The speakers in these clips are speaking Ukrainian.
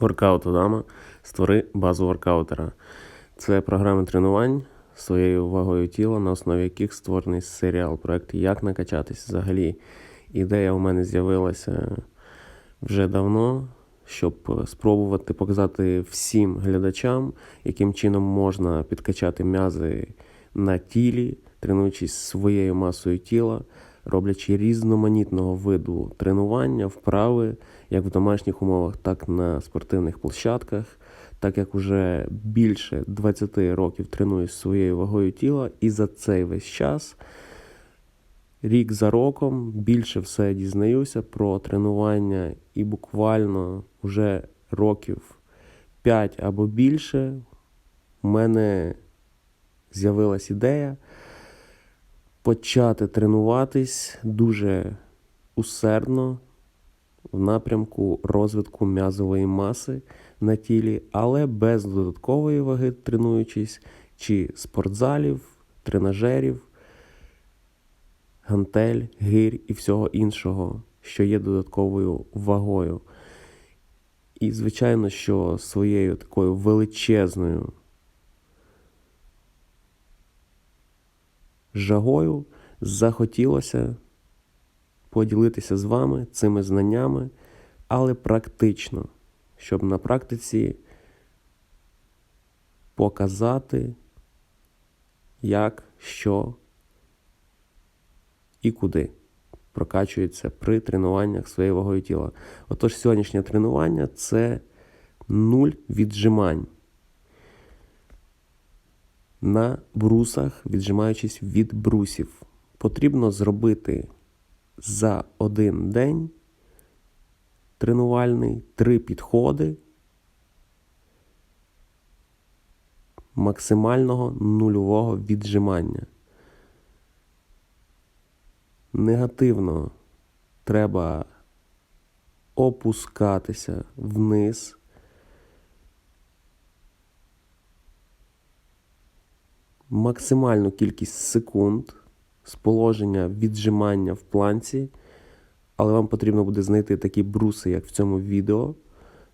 Воркаут Адама створи базу воркаутера. Це програми тренувань своєю вагою тіла, на основі яких створений серіал, проект Як накачатись. Взагалі, ідея у мене з'явилася вже давно, щоб спробувати показати всім глядачам, яким чином можна підкачати м'язи на тілі, тренуючись своєю масою тіла, роблячи різноманітного виду тренування, вправи, як в домашніх умовах, так і на спортивних площадках. Так як уже більше 20 років тренуюсь своєю вагою тіла, і за цей весь час, рік за роком, більше все дізнаюся про тренування, і буквально вже років 5 або більше у мене з'явилась ідея почати тренуватись дуже усердно в напрямку розвитку м'язової маси на тілі, але без додаткової ваги тренуючись, чи спортзалів, тренажерів, гантель, гирь і всього іншого, що є додатковою вагою. І, звичайно, що своєю такою величезною жагою захотілося поділитися з вами цими знаннями, але практично, щоб на практиці показати, як, що і куди прокачується при тренуваннях своєю вагою тіла. Отож, сьогоднішнє тренування це нуль віджимань. На брусах, віджимаючись від брусів, потрібно зробити за один день тренувальний три підходи максимального нульового віджимання. Негативно треба опускатися вниз. Максимальну кількість секунд з положення віджимання в планці, але вам потрібно буде знайти такі бруси, як в цьому відео,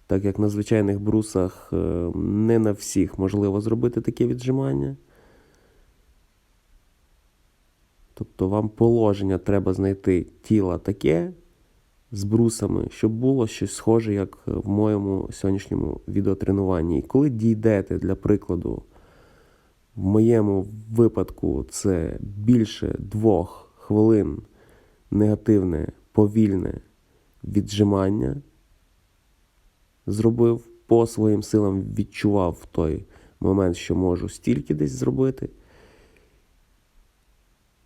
так як на звичайних брусах е, не на всіх можливо зробити таке віджимання. Тобто вам положення треба знайти тіла таке з брусами, щоб було щось схоже, як в моєму сьогоднішньому відеотренуванні. І коли дійдете, для прикладу, в моєму випадку це більше двох хвилин негативне, повільне віджимання. Зробив по своїм силам, відчував в той момент, що можу стільки десь зробити.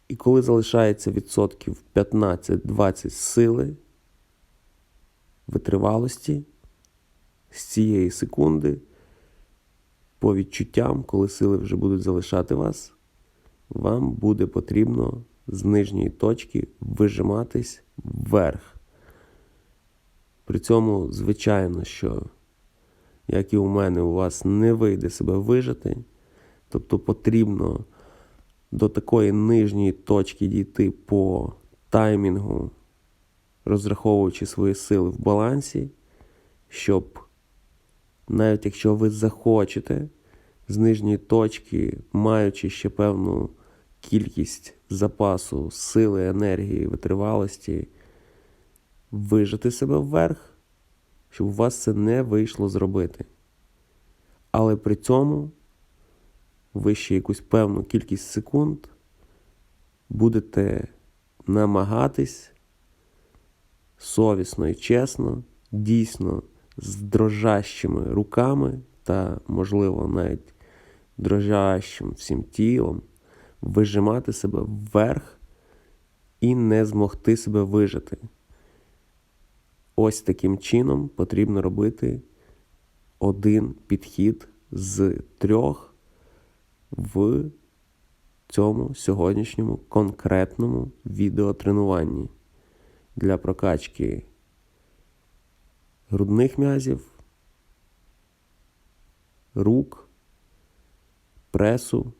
І коли залишається відсотків 15-20 сили, витривалості з цієї секунди, по відчуттям, коли сили вже будуть залишати вас, вам буде потрібно з нижньої точки вижиматись вверх. При цьому, звичайно, що, як і у мене, у вас не вийде себе вижити, тобто потрібно до такої нижньої точки дійти по таймінгу, розраховуючи свої сили в балансі, щоб навіть якщо ви захочете з нижньої точки, маючи ще певну кількість запасу сили, енергії, витривалості, вижити себе вверх, щоб у вас це не вийшло зробити. Але при цьому ви ще якусь певну кількість секунд будете намагатись совісно і чесно, дійсно з дрожащими руками та, можливо, навіть дрожащим всім тілом вижимати себе вверх і не змогти себе вижити. Ось таким чином потрібно робити один підхід з трьох в цьому сьогоднішньому конкретному відеотренуванні для прокачки грудних м'язів, рук, пресу,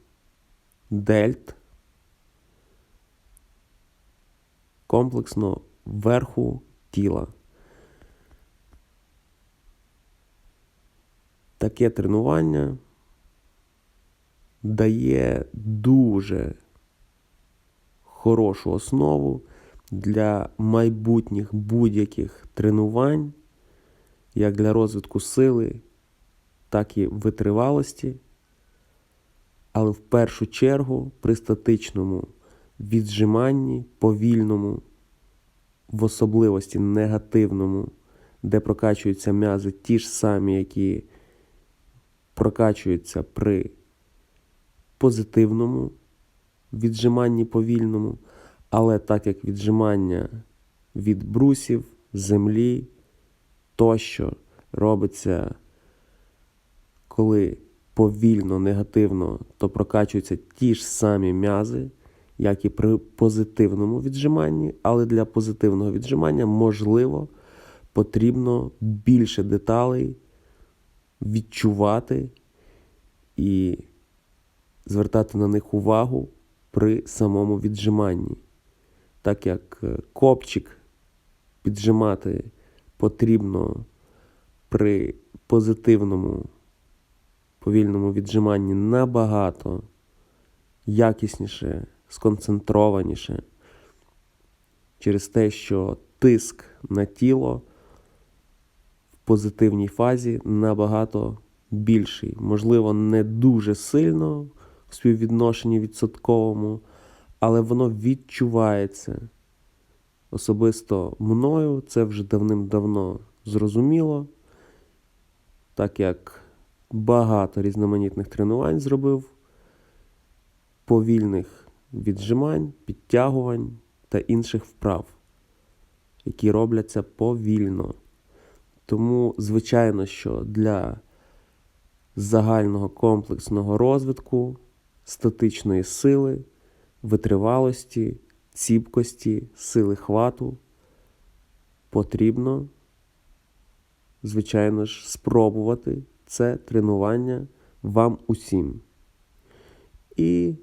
дельт, комплексно верху тіла. таке тренування дає дуже хорошу основу для майбутніх будь-яких тренувань, як для розвитку сили, так і витривалості. Але в першу чергу при статичному віджиманні, повільному, в особливості негативному, де прокачуються м'язи ті ж самі, які прокачуються при позитивному віджиманні повільному, але так як віджимання від брусів, землі тощо робиться, коли повільно, негативно, то прокачуються ті ж самі м'язи, як і при позитивному віджиманні, але для позитивного віджимання можливо потрібно більше деталей відчувати і звертати на них увагу при самому віджиманні. Так як е, копчик піджимати потрібно при позитивному повільному віджиманні набагато якісніше, сконцентрованіше через те, що тиск на тіло в позитивній фазі набагато більший. Можливо, не дуже сильно в співвідношенні відсотковому, але воно відчувається. Особисто мною це вже давним-давно зрозуміло, так як багато різноманітних тренувань зробив, повільних віджимань, підтягувань та інших вправ, які робляться повільно. Тому, звичайно, що для загального комплексного розвитку, статичної сили, витривалості, ціпкості, сили хвату потрібно, звичайно ж, спробувати це тренування вам усім. І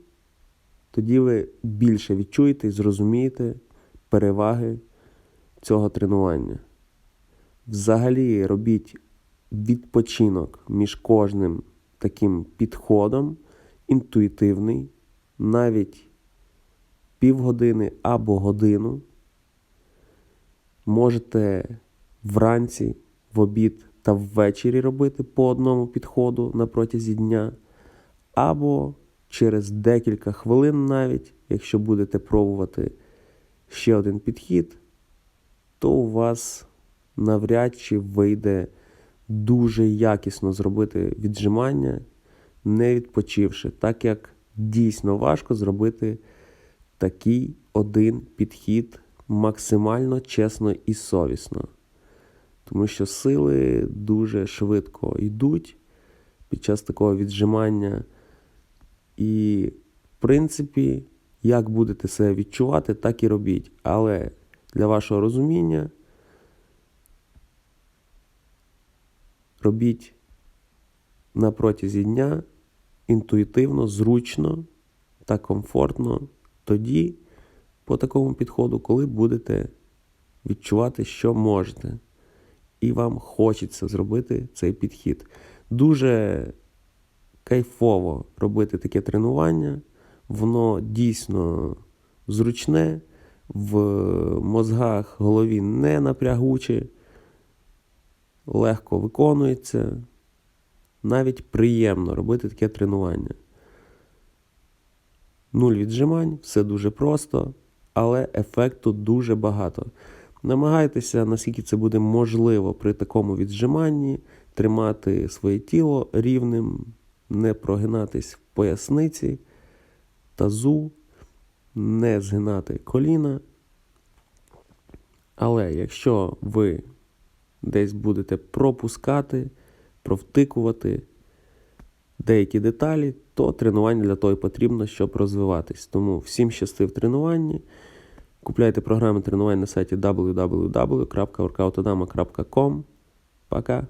тоді ви більше відчуєте і зрозумієте переваги цього тренування. Взагалі робіть відпочинок між кожним таким підходом, інтуїтивний, навіть півгодини або годину. Можете вранці, в обід та ввечері робити по одному підходу на протязі дня, або через декілька хвилин навіть, якщо будете пробувати ще один підхід, то у вас навряд чи вийде дуже якісно зробити віджимання, не відпочивши, так як дійсно важко зробити такий один підхід максимально чесно і совісно. Тому що сили дуже швидко йдуть під час такого віджимання. І, в принципі, як будете себе відчувати, так і робіть. Але для вашого розуміння робіть на протязі дня інтуїтивно, зручно та комфортно тоді, по такому підходу, коли будете відчувати, що можете. І вам хочеться зробити цей підхід. Дуже кайфово робити таке тренування, воно дійсно зручне, в мозгах голові не напрягуче, легко виконується. Навіть приємно робити таке тренування. Нуль віджимань, все дуже просто, але ефекту дуже багато. Намагайтеся, наскільки це буде можливо при такому віджиманні, тримати своє тіло рівним, не прогинатись в поясниці, тазу, не згинати коліна. Але якщо ви десь будете пропускати, провтикувати деякі деталі, то тренування для того і потрібно, щоб розвиватись. Тому всім щасти в тренуванні. Купляйте програми тренувань на сайті www.workoutodama.com. Пока!